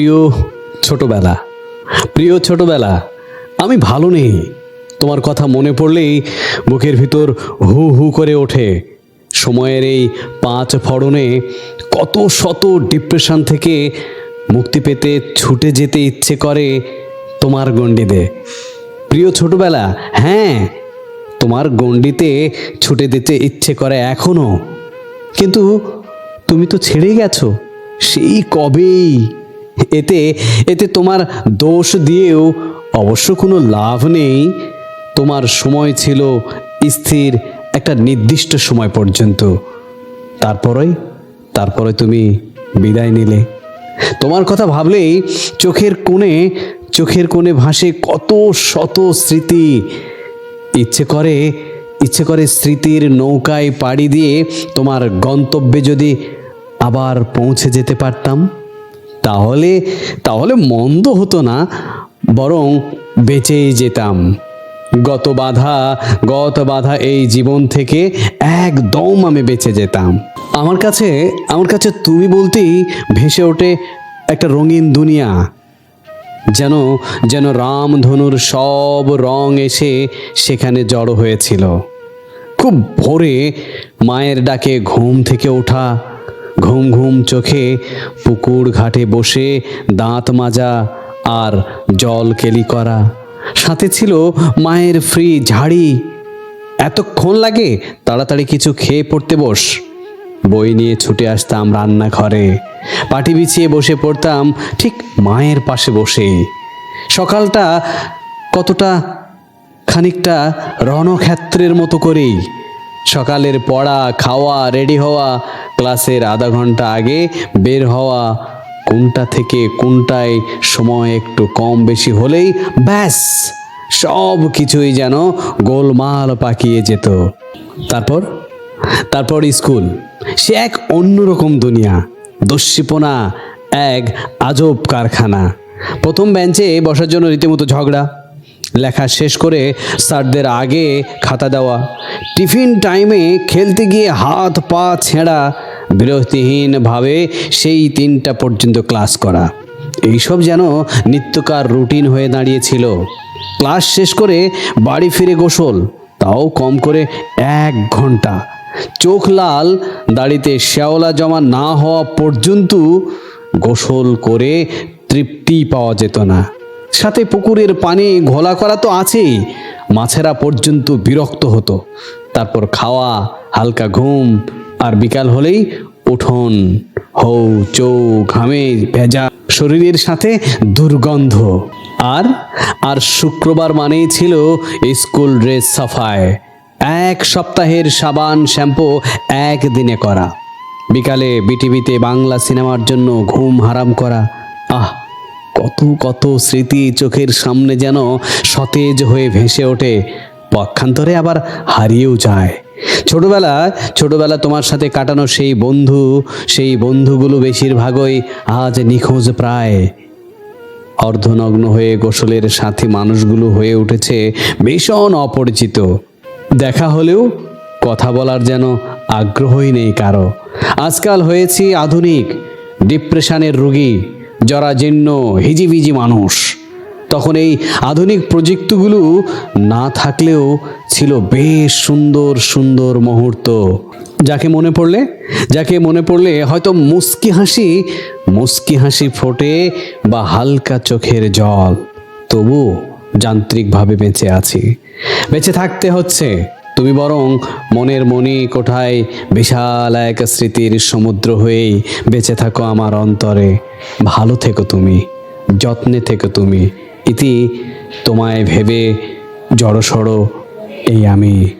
প্রিয় ছোটবেলা। প্রিয় ছোটবেলা, আমি ভালো নেই। তোমার কথা মনে পড়লেই বুকের ভিতর হু হু করে ওঠে। সময়ের এই পাঁচ ফড়নে কত শত ডিপ্রেশন থেকে মুক্তি পেতে ছুটে যেতে ইচ্ছে করে তোমার গণ্ডিতে। প্রিয় ছোটবেলা হ্যাঁ তোমার গণ্ডিতে ছুটে দিতে ইচ্ছে করে এখনও। কিন্তু তুমি তো ছেড়ে গেছো। সেই কবেই এতে এতে তোমার দোষ দিয়েও অবশ্য কোনো লাভ নেই। তোমার সময় ছিল স্থির একটা নির্দিষ্ট সময় পর্যন্ত। তারপরে তারপরে তুমি বিদায় নিলে। তোমার কথা ভাবলেই চোখের কোণে চোখের কোণে ভাসে কত শত স্মৃতি। ইচ্ছে করে ইচ্ছে করে স্মৃতির নৌকায় পাড়ি দিয়ে তোমার গন্তব্যে যদি আবার পৌঁছে যেতে পারতাম। তাহলে তাহলে মন্দ হতো না, বরং বেঁচেই যেতাম। গত বাধা গত বাধা এই জীবন থেকে একদম আমি বেঁচে যেতাম। আমার কাছে আমার কাছে তুমি বলতেই ভেসে ওঠে একটা রঙিন দুনিয়া। যেন যেন রামধনুর সব রং এসে সেখানে জড়ো হয়েছিল। খুব ভোরে মায়ের ডাকে ঘুম থেকে ওঠা ঘুম ঘুম চোখে পুকুর ঘাটে বসে দাঁত মাজা আর জল কেলি করা। সাথে ছিল মায়ের ফ্রি ঝাড়ি। এতক্ষণ লাগে তাড়াতাড়ি কিছু খেয়ে পড়তে বস। বই নিয়ে ছুটে আসতাম রান্নাঘরে। পাটি বিছিয়ে বসে পড়তাম ঠিক মায়ের পাশে বসেই সকালটা কতটা, খানিকটা রণক্ষেত্রের মতো করেই। সকালের পড়া, খাওয়া রেডি হওয়া, ক্লাসের আধা ঘণ্টা আগে বের হওয়া, কোনটা থেকে কোনটায় সময় একটু কম বেশি হলেই ব্যাস সব কিছুই যেন গোলমাল পাকিয়ে যেত। তারপর? তারপর স্কুল। সে এক অন্যরকম দুনিয়া, দস্যিপনা, এক আজব কারখানা। প্রথম বেঞ্চে বসার জন্য রীতিমতো ঝগড়া। লেখা শেষ করে স্যারদের আগে খাতা দেওয়া। টিফিন টাইমে খেলতে গিয়ে হাত, পা ছেঁড়া বিরতিহীনভাবে সেই তিনটা পর্যন্ত ক্লাস করা। এইসব যেন নিত্যকার রুটিন হয়ে দাঁড়িয়েছিল। ক্লাস শেষ করে বাড়ি ফিরে গোসল, তাও কম করে এক ঘণ্টা। চোখ লাল, দাড়িতে শ্যাওলা জমা না হওয়া পর্যন্ত গোসল করে তৃপ্তি পাওয়া যেত না। সাথে পুকুরের পানি ঘোলা করা তো আছেই। মাছেরা পর্যন্ত বিরক্ত হতো। তারপর খাওয়া, হালকা ঘুম আর বিকাল হলেই উঠোন, হৌ চৌ ঘামে ভেজা শরীরের সাথে দুর্গন্ধ। আর আর শুক্রবার মানেই ছিল স্কুল ড্রেস সাফায়। এক সপ্তাহের সাবান, শ্যাম্পু একদিনে করা। বিকালে বিটিভিতে বাংলা সিনেমার জন্য ঘুম হারাম করা। আহ কত কত স্মৃতি চোখের সামনে যেন সতেজ হয়ে ভেসে ওঠে। পক্ষান্তরে আবার হারিয়েও যায়। ছোটবেলা ছোটবেলা তোমার সাথে কাটানো সেই বন্ধু, সেই বন্ধুগুলো বেশিরভাগই আজ নিখোঁজ প্রায়। অর্ধনগ্ন হয়ে গোসলের সাথী মানুষগুলো হয়ে উঠেছে ভীষণ অপরিচিত। দেখা হলেও কথা বলার যেন আগ্রহই নেই কারও। আজকাল হয়েছি আধুনিক, ডিপ্রেশনের রোগী। জরাজীর্ণ হিজিবিজি মানুষ, তখন এই আধুনিক প্রযুক্তিগুলো না থাকলেও ছিল বেশ সুন্দর সুন্দর মুহূর্ত। যাকে মনে পড়লে, যাকে মনে পড়লে হয়তো মুস্কি হাসি মুস্কি হাসি ফোটে বা হালকা চোখের জল। তবু যান্ত্রিকভাবে বেঁচে আছি। বেঁচে থাকতে হচ্ছে। তুমি বরং মনের মনি কোঠায় বিশাল এক স্মৃতির সমুদ্র হয়েই বেঁচে থাকো আমার অন্তরে। ভালো থেকো তুমি, যত্নে থেকো তুমি। ইতি তোমায় ভেবে জড়সড় এই আমি।